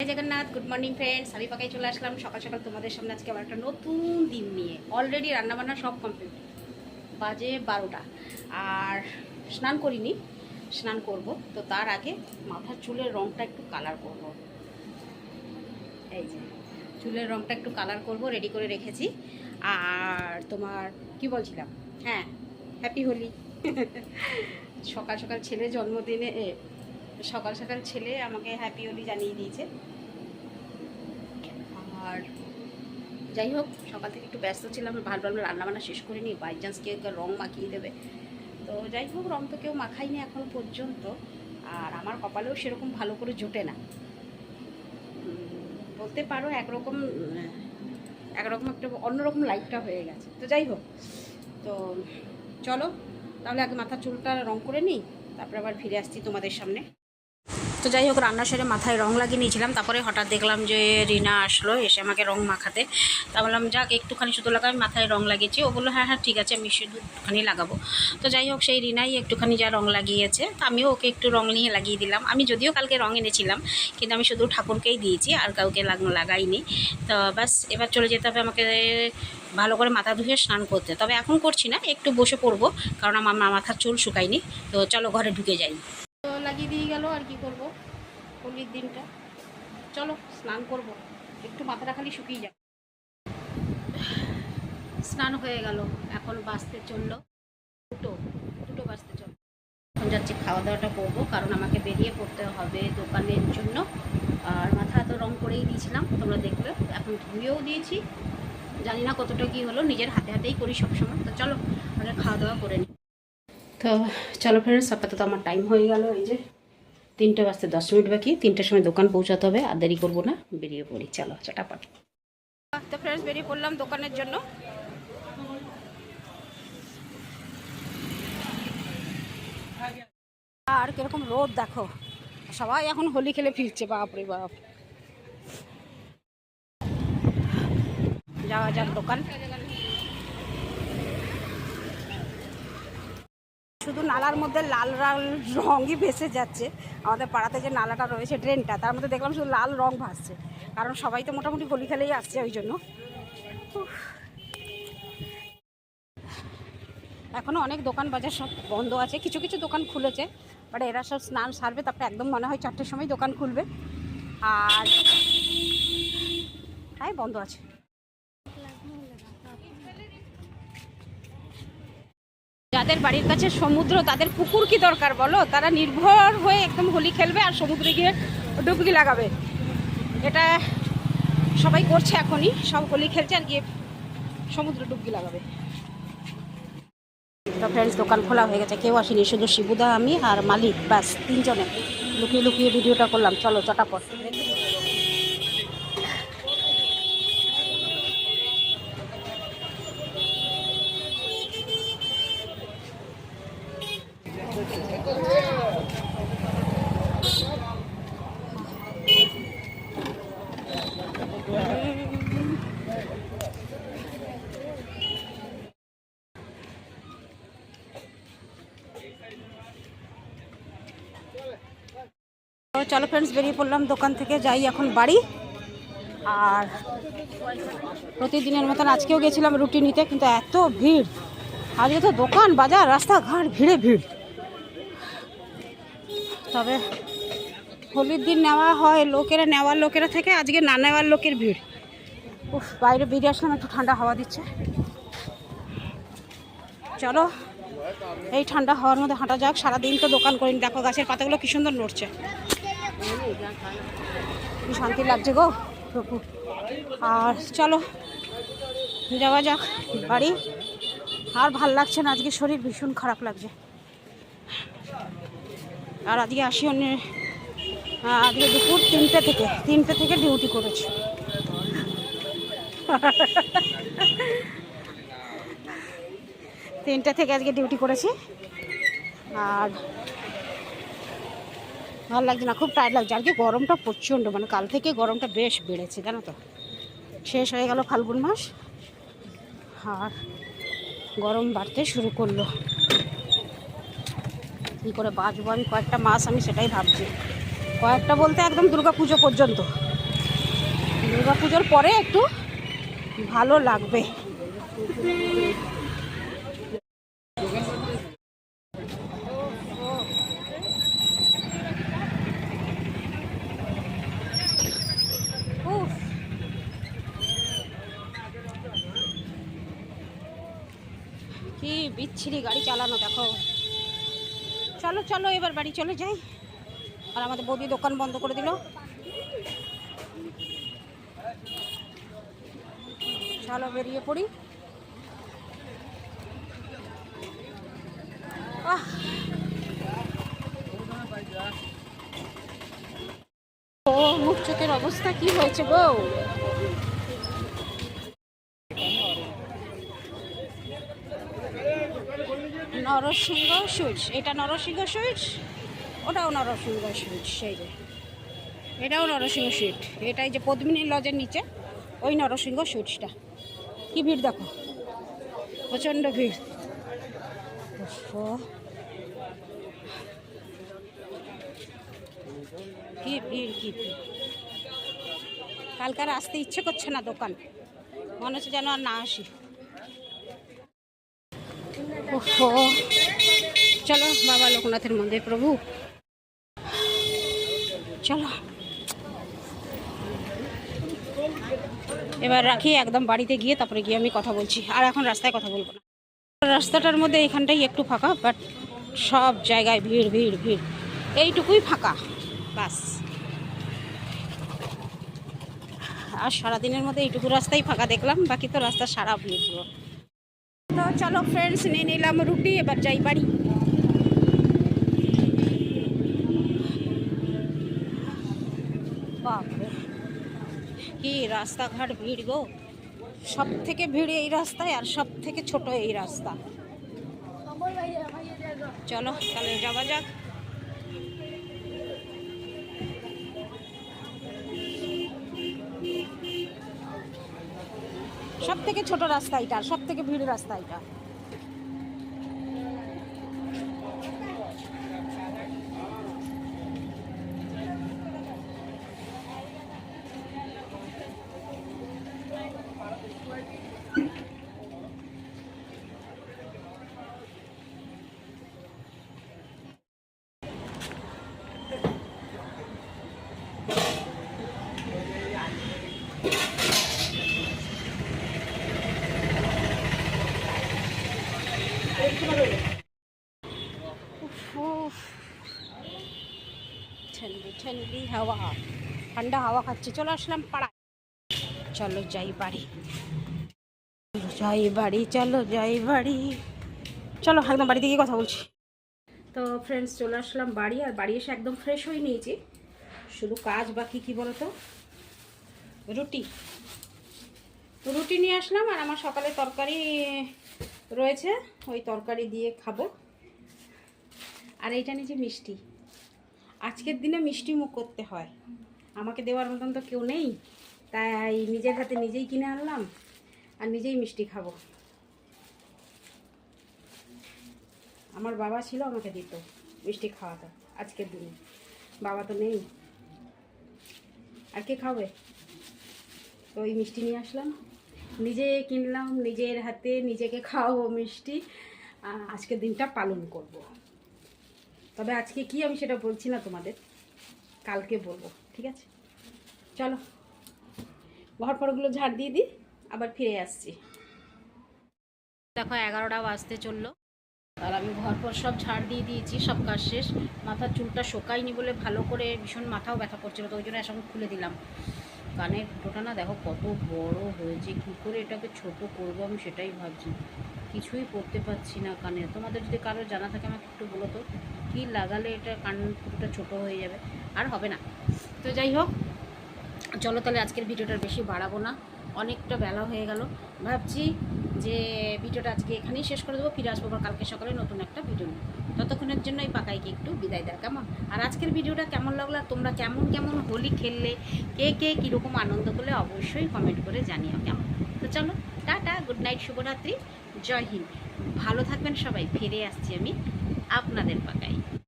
Jagannath good morning friends আমি পাকাই চলে আসলাম। সকাল সকাল তোমাদের সামনে আজকে আবার একটা নতুন দিন নিয়ে। অলরেডি রান্নাবান্না সব কমপ্লিট বাজে বারোটা। আর স্নান করিনি, স্নান করব। তো তার আগে মাথার চুলের রঙটা একটু কালার করব। এই যে, চুলের রঙটা একটু কালার করব রেডি করে রেখেছি। আর তোমার, কি বলছিলাম? হ্যাঁ হ্যাপি হোলি। সকাল সকাল ছেলে জন্মদিনে সকাল সকাল ছেলে আমাকে হ্যাপি হোলি জানিয়ে দিয়েছে। আর যাই হোক, সকাল থেকে একটু ব্যস্ত ছিলাম, ভালো ভালো রান্নাবান্না শেষ করে নিই বাই চান্স কেউ রং মাখিয়ে দেবে। তো যাই হোক, রং তো কেউ মাখাইনি এখন পর্যন্ত। আর আমার কপালেও সেরকম ভালো করে জোটে না। বলতে পারো একরকম একরকম একটা অন্যরকম লাইফটা হয়ে গেছে। তো যাই হোক, তো চলো, তাহলে আগে মাথার চুলটা রং করে নিই, তারপরে আবার ফিরে আসছি তোমাদের সামনে। তো যাই হোক রান্না সেরে মাথায় রং লাগিয়ে নিয়েছিলাম। তারপরে হঠাৎ দেখলাম যে রিনা আসলো, এসে আমাকে রং মাখাতে। তা বললাম, যাক, একটুখানি শুধু লাগাই মাথায় রং লাগিয়েছি। ও বলল হ্যাঁ হ্যাঁ ঠিক আছে, আমি শুধু একটুখানি লাগাবো। তো যাই হোক, সেই রিনাই একটুখানি যা রং লাগিয়েছে, তা আমিও ওকে একটু রং নিয়ে লাগিয়ে দিলাম। আমি যদিও কালকে রং এনেছিলাম, কিন্তু আমি শুধু ঠাকুরকেই দিয়েছি, আর কাউকে লাগ- লাগাইনি। তো ব্যাস, এবার চলে যেতে হবে আমাকে ভালো করে মাথা ধুয়ে স্নান করতে। তবে এখন করছি না, একটু বসে পড়ব, কারণ আমার মাথার চুল শুকায়নি। তো চলো, ঘরে ঢুকে যাই। লাগিয়ে দিয়ে গেল, আর কি করব? হোলির দিনটা চলো, স্নান করব। একটু মাথাটা খালি শুকিয়ে যাবে স্নান হয়ে গেল। এখন বাঁচতে চলল। দুটো দুটো বাঁচতে চলল। এখন যাচ্ছি খাওয়া দাওয়াটা করব, কারণ আমাকে বেরিয়ে পড়তে হবে দোকানের জন্য। আর মাথা তো রং করেই দিয়েছিলাম, তোমরা দেখবে। এখন ধুয়েও দিয়েছি। জানি না কতটা কী হলো, নিজের হাতে হাতেই করি সবসময়। তো চলো আগে খাওয়া দাওয়া করে নিই তো চলো ফ্রেন্ডস আপাতত আমার টাইম হয়ে গেল। এই যে তিনটে বাজতে দশ মিনিট বাকি, তিনটের সময় দোকান পৌঁছাতে হবে, আর দেরি করব না, বেরিয়ে পড়ি। চলো, চটাপট। তো ফ্রেন্ডস বেরিয়ে পড়লাম দোকানের জন্য। আর কীরকম রোদ, দেখো। সবাই এখন হোলি খেলে ফিরছে, বাপরে বাপ। যাওয়া যাক দোকান। শুধু নালার মধ্যে লাল লাল রঙই ভেসে যাচ্ছে। আমাদের পাড়াতে যে নালাটা রয়েছে, ড্রেনটা, তার মধ্যে দেখলাম শুধু লাল রং ভাসছে। কারণ সবাই তো মোটামুটি হোলি খেলেই আসছে ওই জন্য। এখনও অনেক দোকান বাজার সব বন্ধ আছে। কিছু কিছু দোকান খুলেছে বাট এরা সব স্নান সারবে। তারপরে একদম মনে হয় চারটের সময় দোকান খুলবে। আর তাই বন্ধ আছে। যাদের বাড়ির কাছে সমুদ্র, তাদের পুকুর কি দরকার বলো? তারা নির্ভর হয়ে একদম হোলি খেলবে আর সমুদ্রে গিয়ে ডুবকি লাগাবে। এটা সবাই করছে এখনই, সব হোলি খেলছে আর গিয়ে সমুদ্রে ডুবকি লাগাবে। ফ্রেন্ডস দোকান খোলা হয়ে গেছে, কেউ আসেনি, শুধু শিবুদা, আমি আর মালিক, ব্যাস, তিনজনে। লুকিয়ে লুকিয়ে ভিডিওটা করলাম, চলো, চটাপট। চলো ফ্রেন্ডস বেরিয়ে পড়লাম দোকান থেকে, যাই এখন বাড়ি। আর প্রতিদিনের মতন আজকেও গেছিলাম রুটি নিতে, কিন্তু এত ভিড়। আজকে তো দোকান, বাজার, রাস্তাঘাট, ভিড়ে ভিড়। তবে হোলির দিন নেওয়া হয়, লোকেরা নেওয়ার লোকেরা থেকে, আজকে না নেওয়ার লোকের ভিড়। উফ, বাইরে বেরিয়ে আসলাম, একটু ঠান্ডা হাওয়া দিচ্ছে। চলো, এই ঠান্ডা হাওয়ার মধ্যে হাঁটা যাক, সারাদিন তো দোকান করিনি। দেখো গাছের পাতাগুলো কি সুন্দর নড়ছে। কি শান্তি লাগছে গো? প্রভু। আর চলো, যাওয়া যাক বাড়ি। আর ভালো লাগছে না, আজকে শরীর ভীষণ খারাপ লাগছে। আর আজকে আসি অন্য, আজকে দুপুর তিনটে থেকে তিনটে থেকে ডিউটি করেছি। তিনটে থেকে আজকে ডিউটি করেছি। আর ভালো লাগছে না, খুব টায়ার্ড লাগছে। আর কি গরমটা প্রচণ্ড মানে কাল থেকে গরমটা বেশ বেড়েছে, জানো তো? শেষ হয়ে গেল ফাল্গুন মাস। আর গরম বাড়তে শুরু করল। কী করে বাঁচবো আমি? কয়েকটা মাস আমি সেটাই ভাবছি। কয়েকটা বলতে একদম দুর্গা পুজো পর্যন্ত। দুর্গা পুজোর পরে একটু ভালো লাগবে উফ। কি বিচ্ছিরি গাড়ি চালানো, দেখো। চলো চলো, এবার বাড়ি চলে যাই। আর আমাদের বৌদি দোকান বন্ধ করে দিল। চলো, বেরিয়ে পড়ি। ও, মুখ চোখের অবস্থা কি হয়েছে গো? নরসিংহ সুইচ এটা নরসিংহ সুইচ ওটাও নরসিংহ সুইচ সেই যে। এটাও নরসিংহ সুইট। এটাই যে পদ্মিনী লজের নিচে, ওই নরসিংহ সুইচটা কি ভিড় দেখো? প্রচণ্ড ভিড়। কি ভিড় কি ভিড়। কালকে আসতে ইচ্ছে করছে না দোকান। মনে হচ্ছে যেন আর না আসি। চলো, বাবা লোকনাথের মন্দির, প্রভু। চলো। এবার রাখি, একদম বাড়িতে গিয়ে তারপরে গিয়ে আমি কথা বলছি। আর এখন রাস্তায় কথা বলব না। রাস্তাটার মধ্যে এখানটাই একটু ফাঁকা বাট সব জায়গায় ভিড় ভিড় ভিড়। এইটুকুই ফাঁকা বাস আর সারাদিনের মধ্যে এইটুকু রাস্তাই ফাঁকা দেখলাম, বাকি তো রাস্তা সারা ভিড় তো চলো ফ্রেন্ডস নিয়ে নিলাম রুটি, এবার যাই বাড়ি। কি রাস্তাঘাট ভিড় গো। সব থেকে ভিড় এই রাস্তায় আর সব থেকে ছোট এই রাস্তা। চলো, তাহলে যাওয়া যাক। থেকে ছোট রাস্তা এটা সব থেকে ভিড় রাস্তা এটা উফ, উফ। ঠান্ডি ঠান্ডি হাওয়া, ঠান্ডা হাওয়া খাচ্ছি। চলে আসলাম পাড়া চলো যাই বাড়ি। যাই বাড়ি, চলো যাই বাড়ি। চলো একদম বাড়িতে গিয়ে কথা বলছি। তো ফ্রেন্ডস চলে আসলাম বাড়ি, আর বাড়ি এসে একদম ফ্রেশ হয়ে নিয়েছি। শুধু কাজ বাকি, কি বলতো? রুটি। রুটি নিয়ে আসলাম, আর আমার সকালে তরকারি রয়েছে। ওই তরকারি দিয়ে খাব। আর এইটা নিয়েছি মিষ্টি। আজকের দিনে মিষ্টি মুখ করতে হয়। আমাকে দেওয়ার মতন তো কেউ নেই। তাই নিজের হাতে নিজেই কিনে আনলাম আর নিজেই মিষ্টি খাব। আমার বাবা ছিল, আমাকে দিত মিষ্টি খাওয়াতো আজকের দিনে। বাবা তো নেই। আর কে খাবে? তো ওই মিষ্টি নিয়ে আসলাম। নিজে কিনলাম, নিজের হাতে নিজেকে খাওয়াবো মিষ্টি। আজকের দিনটা পালন করব। তবে আজকে কি আমি সেটা বলছি না তোমাদের? কালকে বলব, ঠিক আছে? চলো ঘর ফরগুলো ঝাড় দিয়ে দিই, আবার ফিরে আসছি। দেখো, এগারোটা বাজতে চলল। আর আমি ঘর পর সব ঝাড় দিয়ে দিয়েছি, সব কাজ শেষ। মাথার চুলটা শোকায়নি বলে ভালো করে ভীষণ মাথাও ব্যথা করছিল, তো ওই জন্য এখন খুলে দিলাম। কানের ফুটোটা না দেখো কত বড় হয়েছে, কী করে এটাকে ছোট করব আমি সেটাই ভাবছি। কিছুই করতে পারছি না কানে। তোমাদের যদি কারও জানা থাকে আমাকে একটু বলো তো। কী লাগালে এটা কান ফুটোটা ছোট হয়ে যাবে? আর হবে না। তো যাই হোক, চলো তাহলে আজকের ভিডিওটা বেশি বাড়াবো না। অনেকটা বেলা হয়ে গেল। ভাবছি যে ভিডিওটা আজকে এখানেই শেষ করে দেবো, ফিরে আসব কালকে সকালে নতুন একটা ভিডিও নিয়ে। ততক্ষণের জন্য এই পাকাইকে একটু বিদায় দেয় কেমন? আর আজকের ভিডিওটা কেমন লাগল তোমরা কেমন কেমন হোলি খেললে, কে কে কীরকম আনন্দ করলে অবশ্যই কমেন্ট করে জানিও, কেমন? তো চলো, টাটা গুড নাইট শুভরাত্রি, জয় হিন্দ। ভালো থাকবেন সবাই, ফিরে আসছি আমি আপনাদের পাকাই।